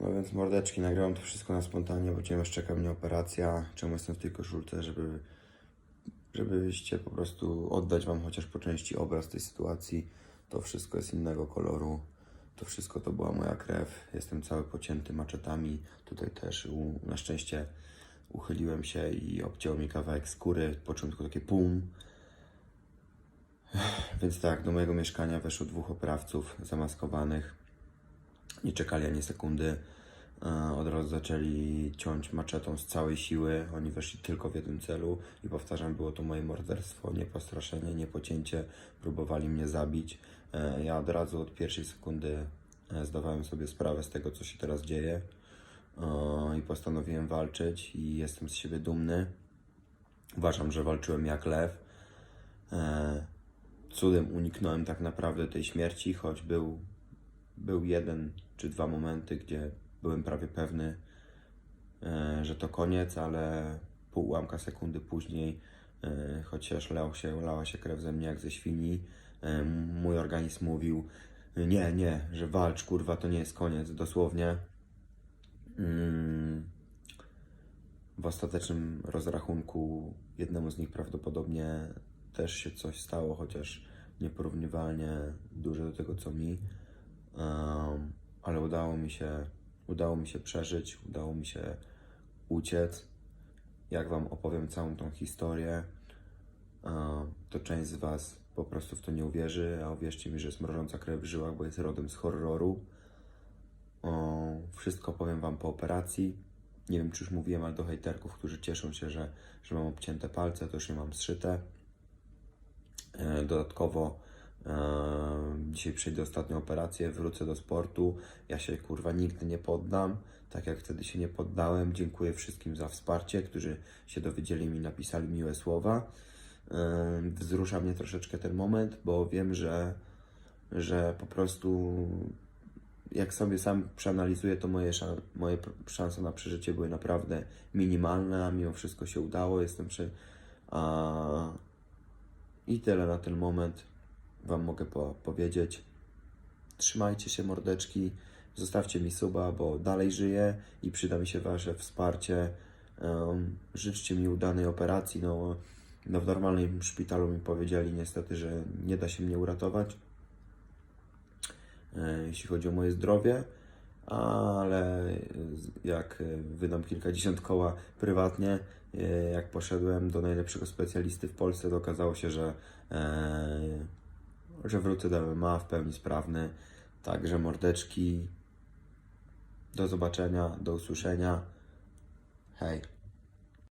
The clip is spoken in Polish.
No więc mordeczki, nagrałem to wszystko na spontanie, bo ponieważ czeka mnie operacja. Czemu jestem w tej koszulce, żeby, żebyście po prostu oddać wam chociaż po części obraz tej sytuacji. To wszystko jest innego koloru. To wszystko to była moja krew. Jestem cały pocięty maczetami. Tutaj też u, na szczęście uchyliłem się i obciął mi kawałek skóry. W początku takie pum. Więc tak, do mojego mieszkania weszło dwóch oprawców zamaskowanych. Nie czekali ani sekundy. E, Od razu zaczęli ciąć maczetą z całej siły. Oni weszli tylko w jednym celu i powtarzam, było to moje morderstwo, nie postraszenie, nie pocięcie. Próbowali mnie zabić. E, Ja od razu od pierwszej sekundy e, zdawałem sobie sprawę z tego, co się teraz dzieje i postanowiłem walczyć i jestem z siebie dumny. Uważam, że walczyłem jak lew. Cudem uniknąłem tak naprawdę tej śmierci, choć był był jeden czy dwa momenty, gdzie byłem prawie pewny, e, że to koniec, ale pół ułamka sekundy później, e, chociaż lał się, lała się krew ze mnie jak ze świni, e, mój organizm mówił, nie, nie, że walcz, kurwa, to nie jest koniec, dosłownie. Mm, w ostatecznym rozrachunku jednemu z nich prawdopodobnie też się coś stało, chociaż nieporównywalnie duże do tego, co mi. Ale udało mi się, udało mi się przeżyć, udało mi się uciec. Jak Wam opowiem całą tą historię, to część z Was po prostu w to nie uwierzy, a uwierzcie mi, że jest mrożąca krew w żyłach, bo jest rodem z horroru. Wszystko powiem Wam po operacji. Nie wiem, czy już mówiłem, ale do hejterków, którzy cieszą się, że, że mam obcięte palce, to już je mam zszyte. E, Dodatkowo dzisiaj przejdę ostatnią operację, wrócę do sportu. Ja się kurwa nigdy nie poddam, tak jak wtedy się nie poddałem. Dziękuję wszystkim za wsparcie, którzy się dowiedzieli mi, napisali miłe słowa. Wzrusza mnie troszeczkę ten moment, bo wiem, że, że po prostu jak sobie sam przeanalizuję, to moje, moje szanse na przeżycie były naprawdę minimalne, a mimo wszystko się udało. Jestem przy. A, I tyle na ten moment Wam mogę po- powiedzieć. Trzymajcie się, mordeczki. Zostawcie mi suba, bo dalej żyję i przyda mi się Wasze wsparcie. Um, życzcie mi udanej operacji. No, no, w normalnym szpitalu mi powiedzieli niestety, że nie da się mnie uratować e, jeśli chodzi o moje zdrowie, ale jak wydam kilkadziesiąt koła prywatnie, e, jak poszedłem do najlepszego specjalisty w Polsce, to okazało się, że, e, że wrócę do MMA w pełni sprawny. Także mordeczki, do zobaczenia, do usłyszenia. Hej.